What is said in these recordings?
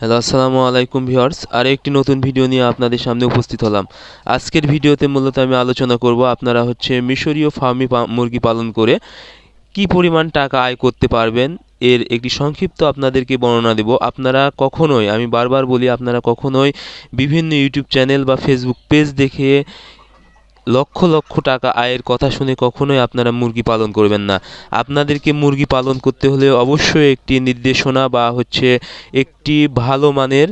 Hello, আসসালামু আলাইকুম viewers. আর একটি নতুন ভিডিও নিয়ে আপনাদের সামনে উপস্থিত হলাম। আজকের ভিডিওতে মূলত আমি আলোচনা করব আপনারা হচ্ছে মিশরীয় ফার্মি মুরগি পালন করে কি পরিমাণ টাকা আয় করতে পারবেন, এর একটি সংক্ষিপ্ত আপনাদেরকে বর্ণনা দেব। আপনারা কখনোই, আমি বারবার বলি, আপনারা কখনোই বিভিন্ন ইউটিউব চ্যানেল বা ফেসবুক পেজ দেখে লক্ষ লক্ষ টাকা আয়ের কথা শুনে কখনোই আপনারা মুরগি পালন করবেন না। আপনাদেরকে মুরগি পালন করতে হলে অবশ্যই একটি নির্দেশনা বা হচ্ছে একটি ভালো মানের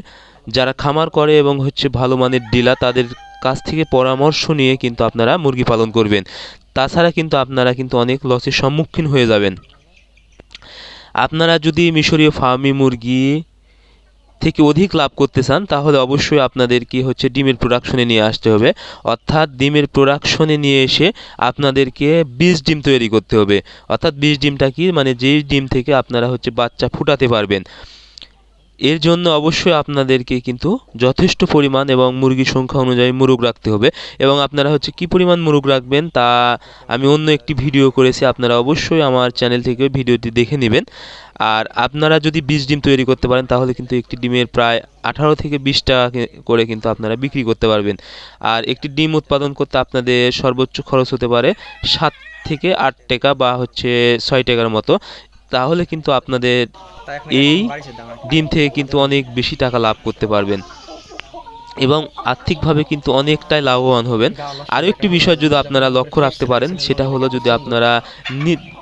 যারা খামার করে এবং হচ্ছে ভালো মানের ডিলা তাদের কাছ থেকে পরামর্শ নিয়ে কিন্তু আপনারা মুরগি পালন করবেন। তাছাড়া কিন্তু আপনারা কিন্তু অনেক লসের সম্মুখীন হয়ে যাবেন। আপনারা যদি মিশরীয় ফার্মি মুরগি থেকে অধিক লাভ করতে চান, তাহলে অবশ্যই আপনাদেরকে হচ্ছে ডিমের প্রোডাকশনে নিয়ে আসতে হবে। অর্থাৎ ডিমের প্রোডাকশনে নিয়ে এসে আপনাদেরকে বীজ ডিম তৈরি করতে হবে। অর্থাৎ বীজ ডিমটা কি? মানে যেই ডিম থেকে আপনারা হচ্ছে বাচ্চা ফুটাতে পারবেন। এর জন্য অবশ্যই আপনাদেরকে কিন্তু যথেষ্ট পরিমাণ এবং মুরগির সংখ্যা অনুযায়ী মুরগ রাখতে হবে। এবং আপনারা হচ্ছে কি পরিমাণ মুরগ রাখবেন তা আমি অন্য একটি ভিডিও করেছি, আপনারা অবশ্যই আমার চ্যানেল থেকে ভিডিওটি দেখে নেবেন। আর আপনারা যদি বিশ ডিম তৈরি করতে পারেন, তাহলে কিন্তু একটি ডিমের প্রায় আঠারো থেকে বিশ টাকা করে কিন্তু আপনারা বিক্রি করতে পারবেন। আর একটি ডিম উৎপাদন করতে আপনাদের সর্বোচ্চ খরচ হতে পারে সাত থেকে আট টাকা বা হচ্ছে ছয় টাকার মতো। তাহলে কিন্তু আপনাদের এই ডিম থেকে কিন্তু অনেক বেশি টাকা লাভ করতে পারবেন। এবং আর্থিকভাবে কিন্তু অনেকটাই লাভবান হবেন। আরও একটি বিষয় যদি আপনারা লক্ষ্য রাখতে পারেন সেটা হলো যদি আপনারা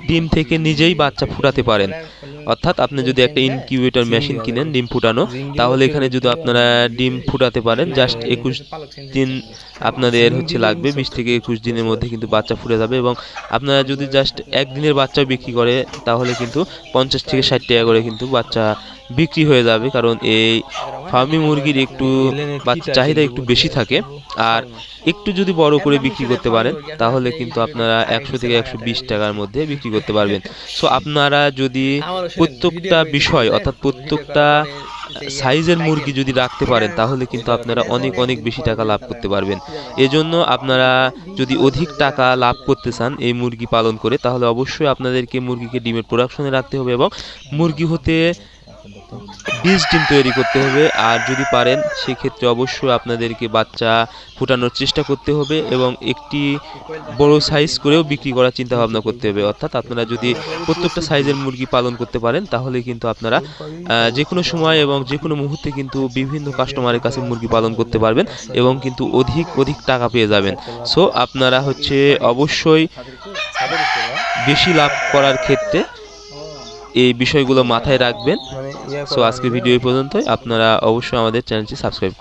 ডিম থেকে নিজেই বাচ্চা ফুটাতে পারেন। অর্থাৎ আপনি যদি একটা ইনকিউবেটর মেশিন কিনেন, ডিম ফুটানো, তাহলে এখানে যদি আপনারা ডিম ফুটাতে পারেন জাস্ট একুশ দিন আপনাদের হচ্ছে লাগবে, বিশ থেকে একুশ দিনের মধ্যে কিন্তু বাচ্চা ফুটে যাবে এবং আপনারা যদি জাস্ট একদিনের বাচ্চা বিক্রি করে, তাহলে কিন্তু পঞ্চাশ থেকে ষাট টাকা করে কিন্তু বাচ্চা বিক্রি হয়ে যাবে, কারণ এই ফার্মি মুরগির একটু বাচ্চা চাহিদা একটু বেশি থাকে। আর একটু যদি বড় করে বিক্রি করতে পারেন, তাহলে কিন্তু আপনারা একশো থেকে একশো বিশ টাকার মধ্যে বিক্রি করতে পারবেন। সো আপনারা যদি প্রত্যেকটা বিষয় অর্থাৎ প্রত্যেকটা সাইজের মুরগি যদি রাখতে পারেন তাহলে কিন্তু আপনারা অনেক অনেক বেশি টাকা লাভ করতে পারবেন। এজন্য আপনারা যদি অধিক টাকা লাভ করতে চান এই মুরগি পালন করে তাহলে অবশ্যই আপনাদেরকে মুরগিকে ডিমের প্রোডাকশনে রাখতে হবে এবং মুরগি হতে বীজ ডিম তৈরি করতে হবে, আর যদি পারেন, সেক্ষেত্রে অবশ্যই আপনাদেরকে বাচ্চা ফোটানোর চেষ্টা করতে হবে এবং একটি বড় সাইজ করেও বিক্রি করার চিন্তা ভাবনা করতে হবে। অর্থাৎ আপনারা যদি প্রত্যেকটা সাইজের মুরগি পালন করতে পারেন, তাহলে কিন্তু আপনারা যে কোনো সময় এবং যে কোনো মুহূর্তে কিন্তু বিভিন্ন কাস্টমারের কাছে মুরগি পালন করতে পারবেন এবং কিন্তু অধিক অধিক টাকা পেয়ে যাবেন। সো আপনারা হচ্ছে অবশ্যই বেশি লাভ করার ক্ষেত্রে এই বিষয়গুলো মাথায় রাখবেন। সো আজকের ভিডিও এই পর্যন্তই। আপনারা অবশ্যই আমাদের চ্যানেলটি সাবস্ক্রাইব